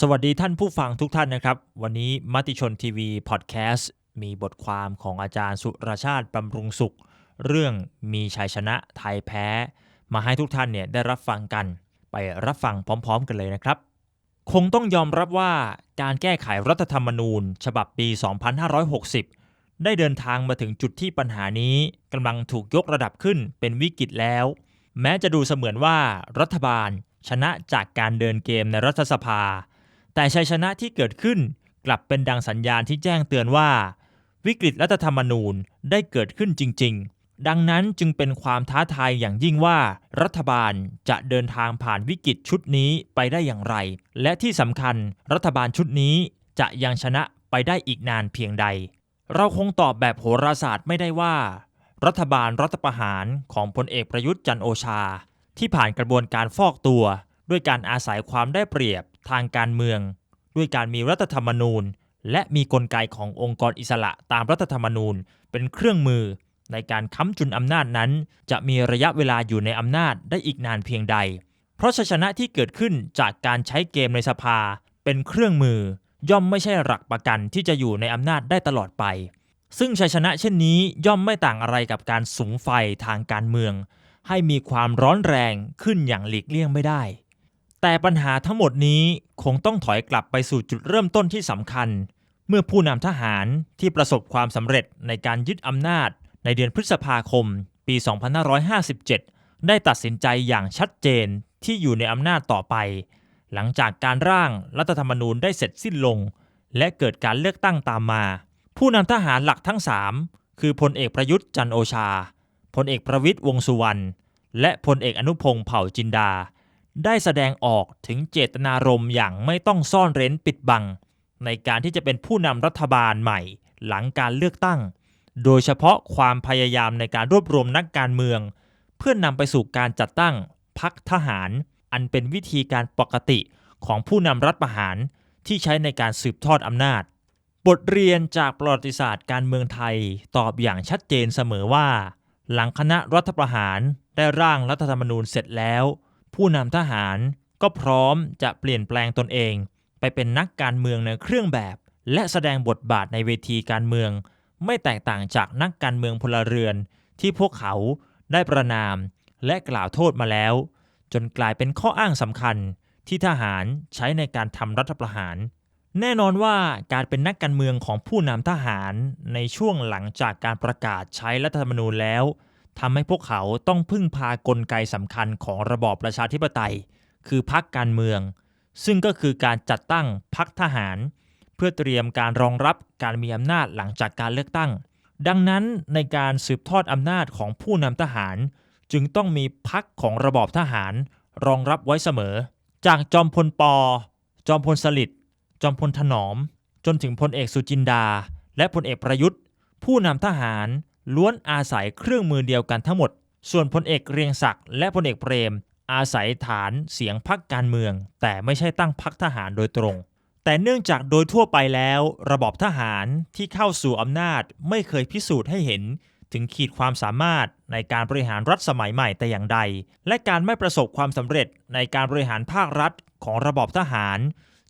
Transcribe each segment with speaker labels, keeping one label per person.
Speaker 1: สวัสดีท่านผู้ฟังทุกท่านนะครับ วันนี้มติชนทีวีพอดแคสต์มีบทความของอาจารย์สุรชาติบำรุงสุข เรื่องมีชัยชนะไทยแพ้ มาให้ทุกท่านเนี่ยได้รับฟังกัน ไปรับฟังพร้อม ๆ กันเลยนะครับ คงต้องยอมรับว่าการแก้ไขรัฐธรรมนูญ ฉบับปี 2560 ได้เดินทางมาถึงจุดที่ปัญหานี้กำลังถูกยกระดับขึ้นเป็นวิกฤตแล้ว แม้จะดูเสมือนว่ารัฐบาลชนะจากการเดินเกมในรัฐสภา แต่ชัยชนะที่เกิดขึ้นกลับเป็นดังสัญญาณที่แจ้งเตือนว่า วิกฤตรัฐธรรมนูญได้เกิดขึ้นจริง ๆ ดังนั้นจึงเป็นความท้าทายอย่างยิ่งว่า รัฐบาลจะเดินทางผ่านวิกฤตชุดนี้ไปได้อย่างไร และที่สำคัญรัฐบาลชุดนี้จะยังชนะไปได้อีกนานเพียงใด เราคงตอบแบบโหราศาสตร์ไม่ได้ว่า รัฐบาลรัฐประหารของพลเอกประยุทธ์จันโอชา ที่ผ่านกระบวนการฟอกตัว ด้วยการอาศัยความได้เปรียบทางการเมือง ด้วยการมีรัฐธรรมนูญ และมีกลไกขององค์กรอิสระตามรัฐธรรมนูญ เป็นเครื่องมือ ในการค้ำจุนอำนาจนั้น จะมีระยะเวลาอยู่ในอำนาจได้อีกนานเพียงใด เพราะชัยชนะที่เกิดขึ้นจากการใช้เกมในสภา เป็นเครื่องมือ ย่อมไม่ใช่หลักประกันที่จะอยู่ในอำนาจได้ตลอดไป ซึ่งชัยชนะเช่นนี้ย่อมไม่ต่างอะไรกับการสุมไฟทางการเมือง ให้มีความร้อนแรงขึ้นอย่างหลีกเลี่ยงไม่ได้ แต่ปัญหาทั้งหมดนี้คงต้องถอยกลับไปสู่จุดเริ่มต้นที่สำคัญ เมื่อผู้นำทหารที่ประสบความสำเร็จในการยึดอำนาจในเดือนพฤษภาคม ปี 2557 ได้ตัดสินใจอย่างชัดเจนที่อยู่ในอำนาจต่อไป หลังจากการร่างรัฐธรรมนูญได้เสร็จสิ้นลง และเกิดการเลือกตั้งตามมา ผู้นำทหารหลักทั้ง 3 คือพลเอกประยุทธ์จันโอชาพลเอกประวิตยวงสุวรรณและพลเอกอนุพงษ์เผ่าจินดา ได้แสดงออกถึงเจตนารมณ์อย่างไม่ต้องซ่อนเร้นปิดบัง ในการที่จะเป็นผู้นำรัฐบาลใหม่หลังการเลือกตั้ง โดยเฉพาะความพยายามในการรวบรวมนักการเมือง เพื่อนนำไปสู่การจัดตั้งพรรคทหาร อันเป็นวิธีการปกติของผู้นำรัฐประหารที่ใช้ในการสืบทอดอำนาจ บทเรียนจากประวัติศาสตร์การเมืองไทยตอบอย่างชัดเจนเสมอว่า หลังคณะรัฐประหารได้ร่างรัฐธรรมนูญเสร็จแล้ว ผู้นำทหารก็พร้อมจะเปลี่ยนแปลงตนเอง ไปเป็นนักการเมืองในเครื่องแบบ และแสดงบทบาทในเวทีการเมือง ไม่แตกต่างจากนักการเมืองพลเรือน ที่พวกเขาได้ประนามและกล่าวโทษมาแล้ว จนกลายเป็นข้ออ้างสำคัญที่ทหารใช้ในการทำรัฐประหาร แน่นอนว่าการเป็นนักการเมืองของผู้นำทหารในช่วงหลังจากการประกาศใช้รัฐธรรมนูญแล้ว ทำให้พวกเขาต้องพึ่งพากลไกสำคัญของระบอบประชาธิปไตย คือพรรคการเมือง ซึ่งก็คือการจัดตั้งพรรคทหาร เพื่อเตรียมการรองรับการมีอำนาจหลังจากการเลือกตั้ง ดังนั้นในการสืบทอดอำนาจของผู้นำทหาร จึงต้องมีพรรคของระบอบทหารรองรับไว้เสมอ จากจอมพลปอ จอมพลสฤษดิ์จอมพลถนอม จนถึงพลเอกสุจินดา และพลเอกประยุทธ์ ผู้นำทหาร ล้วนอาศัยเครื่องมือเดียวกันทั้งหมด ส่วนพลเอกเรียงศักดิ์และพลเอกเปรม อาศัยฐานเสียงพรรคการเมือง แต่ไม่ใช่ตั้งพรรคทหารโดยตรง แต่เนื่องจากโดยทั่วไปแล้ว ระบอบทหารที่เข้าสู่อำนาจไม่เคยพิสูจน์ให้เห็น ถึงขีดความสามารถในการบริหารรัฐสมัยใหม่แต่อย่างใด และการไม่ประสบความสำเร็จในการบริหารภาครัฐของระบอบทหาร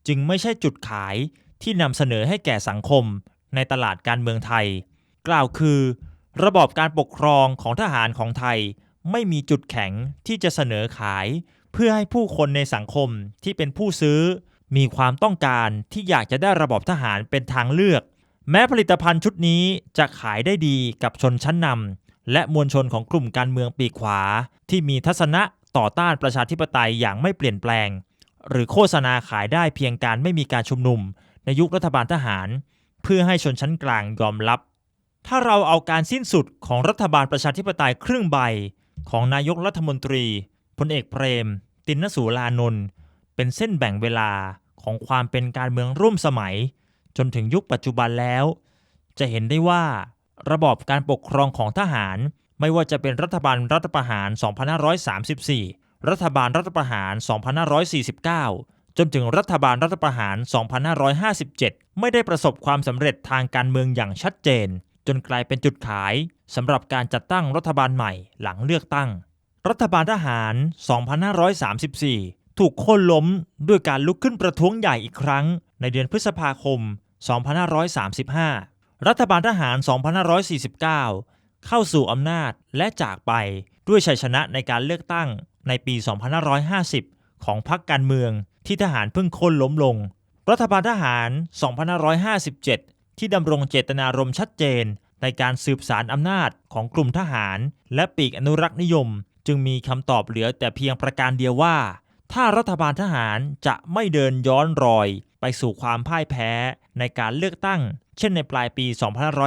Speaker 1: จึงไม่ใช่จุดขายที่นำเสนอให้แก่สังคมในตลาดการเมืองไทย กล่าวคือ ระบอบการปกครองของทหารของไทยไม่มีจุดแข็งที่จะเสนอขาย เพื่อให้ผู้คนในสังคมที่เป็นผู้ซื้อ มีความต้องการที่อยากจะได้ระบอบทหารเป็นทางเลือก แม้ผลิตภัณฑ์ชุดนี้จะขายได้ดีกับชนชั้นนำและมวลชนของกลุ่มการเมืองปีกขวา ที่มีทัศนะต่อต้านประชาธิปไตยอย่างไม่เปลี่ยนแปลง หรือโฆษณาขายได้เพียงการไม่มีการชุมนุม ในยุครัฐบาลทหาร เพื่อให้ชนชั้นกลางยอมรับ ถ้าเราเอาการสิ้นสุดของรัฐบาลประชาธิปไตยครึ่งใบ ของนายกรัฐมนตรีพลเอกเปรม ตินนสูลานนท์เป็นเส้นแบ่งเวลาของความเป็นการเมืองร่วมสมัย จนถึงยุคปัจจุบันแล้ว จะเห็นได้ว่า ระบอบการปกครองของทหาร ไม่ว่าจะเป็นรัฐบาลรัฐประหาร 2534 รัฐบาลรัฐประหาร 2549 จนถึงรัฐบาลรัฐประหาร 2557 ไม่ได้ประสบความสำเร็จทางการเมืองอย่างชัดเจน จนกลายเป็นจุดขายสำหรับการจัดตั้งรัฐบาลใหม่หลังเลือกตั้ง รัฐบาลทหาร 2534 ถูกโค่นล้มด้วยการลุกขึ้นประท้วงใหญ่อีกครั้ง ในเดือนพฤษภาคม 2535 รัฐบาลทหาร 2549 เข้าสู่อำนาจและจากไปด้วยชัยชนะในการเลือกตั้งในปี 2550 ของพรรคการเมืองที่ทหารเพิ่งโค่นล้มลง รัฐบาลทหาร 2557 ที่ดำรงเจตนารมณ์ชัดเจน ในการสืบสารอำนาจของกลุ่มทหาร และปีกอนุรักษ์นิยม จึงมีคำตอบเหลือแต่เพียงประการเดียวว่า ถ้ารัฐบาลทหารจะไม่เดินย้อนรอย ไปสู่ความพ่ายแพ้ในการเลือกตั้ง เช่นในปลายปี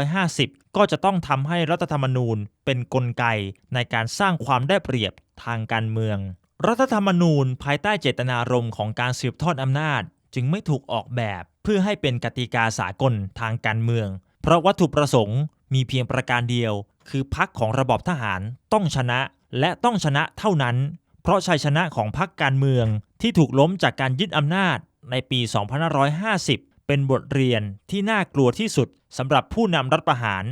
Speaker 1: 2550 ก็จะต้องทำให้รัฐธรรมนูญเป็นนกลไกในการสร้างความได้เปรียบทางการเมือง รัฐธรรมนูญภายใต้เจตนารมณ์ของการสืบทอดอำนาจ จึงไม่ถูกออกแบบ พื่อให้เป็นกติกาสากลทางการเมือง เพราะวัตถุประสงค์มีเพียงประการเดียว คือพรรคของระบอบทหารต้องชนะและต้องชนะเท่านั้น เพราะชัยชนะของพรรคการเมืองที่ถูกล้มจากการยึดอำนาจในปี 2550 เป็นบทเรียนที่น่ากลัวที่สุดสำหรับผู้นำรัฐประหาร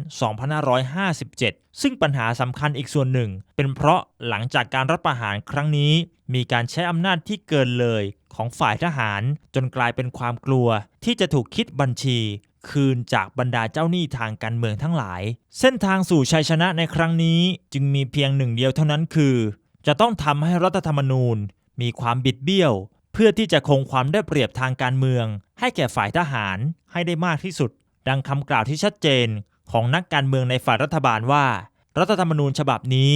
Speaker 1: 2557 ซึ่งปัญหาสำคัญอีกส่วนหนึ่ง เป็นเพราะหลังจากการรัฐประหารครั้งนี้ มีการใช้อำนาจที่เกินเลย ของฝ่ายทหาร จนกลายเป็นความกลัว ที่จะถูกคิดบัญชี คืนจากบรรดาเจ้าหนี้ทางการเมืองทั้งหลาย เส้นทางสู่ชัยชนะในครั้งนี้จึงมีเพียงหนึ่งเดียวเท่านั้นคือ จะต้องทำให้รัฐธรรมนูญ มีความบิดเบี้ยว เพื่อที่จะคงความได้เปรียบทางการเมือง ให้แก่ฝ่ายทหารให้ได้มากที่สุด ดังคำกล่าวที่ชัดเจน ของนักการเมืองในฝ่ายรัฐบาลว่า รัฐธรรมนูญฉบับนี้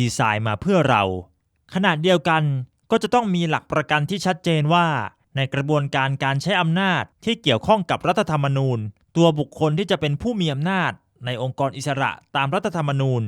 Speaker 1: ดีไซน์มาเพื่อเรา ขณะเดียวกัน ก็จะต้องมีหลักประกันที่ชัดเจนว่า ในกระบวนการการใช้อำนาจที่เกี่ยวข้องกับรัฐธรรมนูญ ตัวบุคคลที่จะเป็นผู้มีอำนาจ ในองค์กรอิสระตามรัฐธรรมนูญ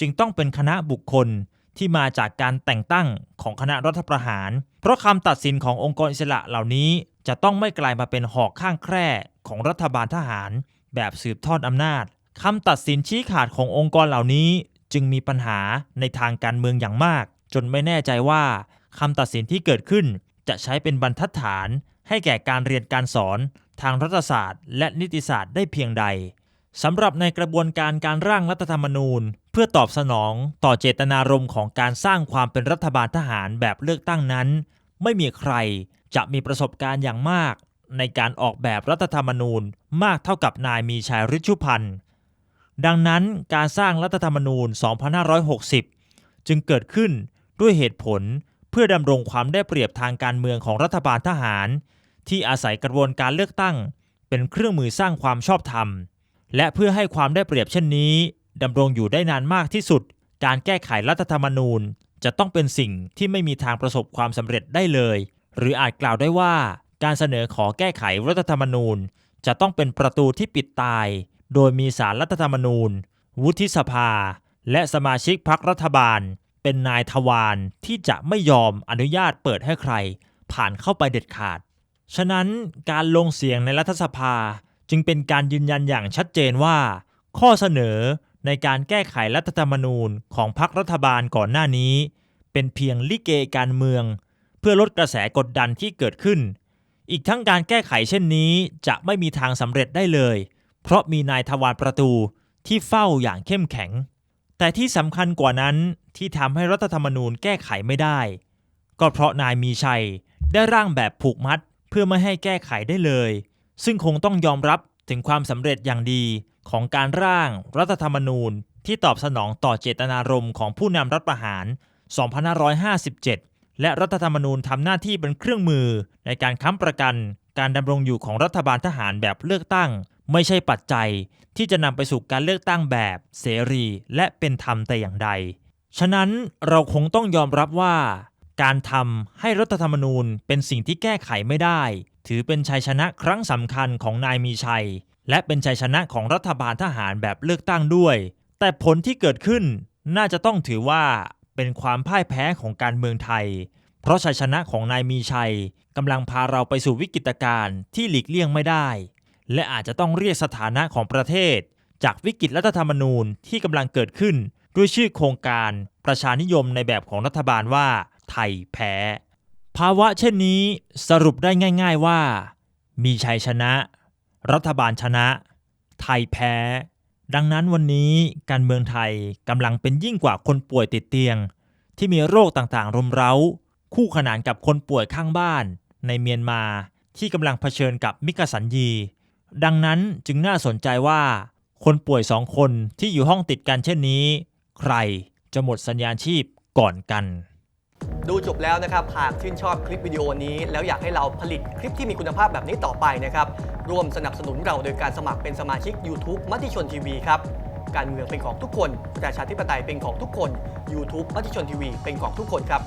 Speaker 1: จึงต้องเป็นคณะบุคคลที่มาจากการแต่งตั้งของคณะรัฐประหาร เพราะคำตัดสินขององค์กรอิสระเหล่านี้จะต้องไม่กลายมาเป็นหอกข้างแคร่ของรัฐบาลทหาร แบบสืบทอดอำนาจคำตัดสินชี้ขาดขององค์กรเหล่านี้ จึงมีปัญหาในทางการเมืองอย่างมาก จนไม่แน่ใจว่า คำตัดสินที่เกิดขึ้น จะใช้เป็นบรรทัดฐาน ให้แก่การเรียนการสอน ทางรัฐศาสตร์ และนิติศาสตร์ได้เพียงใดสำหรับในกระบวนการการร่างรัฐธรรมนูญ เพื่อตอบสนองต่อเจตนารมณ์ของการสร้างความเป็นรัฐบาลทหารแบบเลือกตั้งนั้น ไม่มีใครจะมีประสบการณ์อย่างมาก ในการออกแบบรัฐธรรมนูญมากเท่ากับนายมีชัยฤชุพันธ์ดังนั้นการสร้างรัฐธรรมนูญ 2560 จึงเกิดขึ้นด้วยเหตุผล เพื่อดำรงความได้เปรียบทางการเมืองของรัฐบาลทหาร ที่อาศัยกระบวนการเลือกตั้ง เป็นเครื่องมือสร้างความชอบธรรม และเพื่อให้ความได้เปรียบเช่นนี้ดำรงอยู่ได้นานมากที่สุด การแก้ไขรัฐธรรมนูญ จะต้องเป็นสิ่งที่ไม่มีทางประสบความสำเร็จได้เลย หรืออาจกล่าวได้ว่า การเสนอขอแก้ไขรัฐธรรมนูญ จะต้องเป็นประตูที่ปิดตาย โดยมีสารรัฐธรรมนูญ วุฒิสภา และสมาชิกพรรครัฐบาล เป็นนายทวารที่จะไม่ยอมอนุญาตเปิดให้ใคร ผ่านเข้าไปเด็ดขาด ฉะนั้นการลงเสียงในรัฐสภาจึงเป็นการยืนยันอย่างชัดเจนว่า ข้อเสนอในการแก้ไขรัฐธรรมนูญของพรรครัฐบาลก่อนหน้านี้ เป็นเพียงลิเกการเมือง เพื่อลดกระแสกดดันที่เกิดขึ้น อีกทั้งการแก้ไขเช่นนี้จะไม่มีทางสำเร็จได้เลย เพราะมีนายทวารประตูที่เฝ้าอย่างเข้มแข็ง แต่ที่สำคัญกว่านั้นที่ทำให้รัฐธรรมนูญแก้ไขไม่ได้ ก็เพราะนายมีชัยได้ร่างแบบผูกมัดเพื่อไม่ให้แก้ไขได้เลย ซึ่งคงต้องยอมรับถึงความสำเร็จอย่างดีของการร่างรัฐธรรมนูญที่ตอบสนองต่อเจตนารมณ์ของผู้นำรัฐประหาร 2557 และรัฐธรรมนูญทำหน้าที่เป็นเครื่องมือในการค้ำประกัน การดำรงอยู่ของรัฐบาลทหารแบบเลือกตั้ง ไม่ใช่ปัจจัยที่จะนำไปสู่การเลือกตั้งแบบเสรีและเป็นธรรมแต่อย่างใด ฉะนั้นเราคงต้องยอมรับว่า การทำให้รัฐธรรมนูญเป็นสิ่งที่แก้ไขไม่ได้ ถือเป็นชัยชนะครั้งสำคัญของนายมีชัย และเป็นชัยชนะของรัฐบาลทหารแบบเลือกตั้งด้วย แต่ผลที่เกิดขึ้นน่าจะต้องถือว่าเป็นความพ่ายแพ้ของการเมืองไทย เพราะชัยชนะของนายมีชัย กำลังพาเราไปสู่วิกฤตการณ์ที่หลีกเลี่ยงไม่ได้ และอาจจะต้องเรียกสถานะของประเทศ จากวิกฤตรัฐธรรมนูญที่กำลังเกิดขึ้น ด้วยชื่อโครงการประชานิยมในแบบของรัฐบาลว่า ไทยแพ้ ภาวะเช่นนี้สรุปได้ง่าย ๆว่า มีชัยชนะ รัฐบาลชนะ ไทยแพ้ ดังนั้นวันนี้การเมืองไทยกำลังเป็นยิ่งกว่าคนป่วยติดเตียง ที่มีโรคต่างๆรุมเร้า คู่ขนานกับคนป่วยข้างบ้าน ในเมียนมาที่กำลังเผชิญกับมิกสัญญี ดังนั้นจึงน่าสนใจว่า คนป่วยสองคนที่อยู่ห้องติดกันเช่นนี้ ใครจะหมดสัญญาณชีพก่อนกัน
Speaker 2: ดูจบแล้วนะครับ หากชื่นชอบคลิปวิดีโอนี้ แล้วอยากให้เราผลิตคลิปที่มีคุณภาพแบบนี้ต่อไปนะครับ ร่วมสนับสนุนเราโดยการสมัครเป็นสมาชิก YouTube มติชนทีวีครับ การเมืองเป็นของทุกคน ประชาธิปไตยเป็นของทุกคน YouTube มติชนทีวีเป็นของทุกคนครับ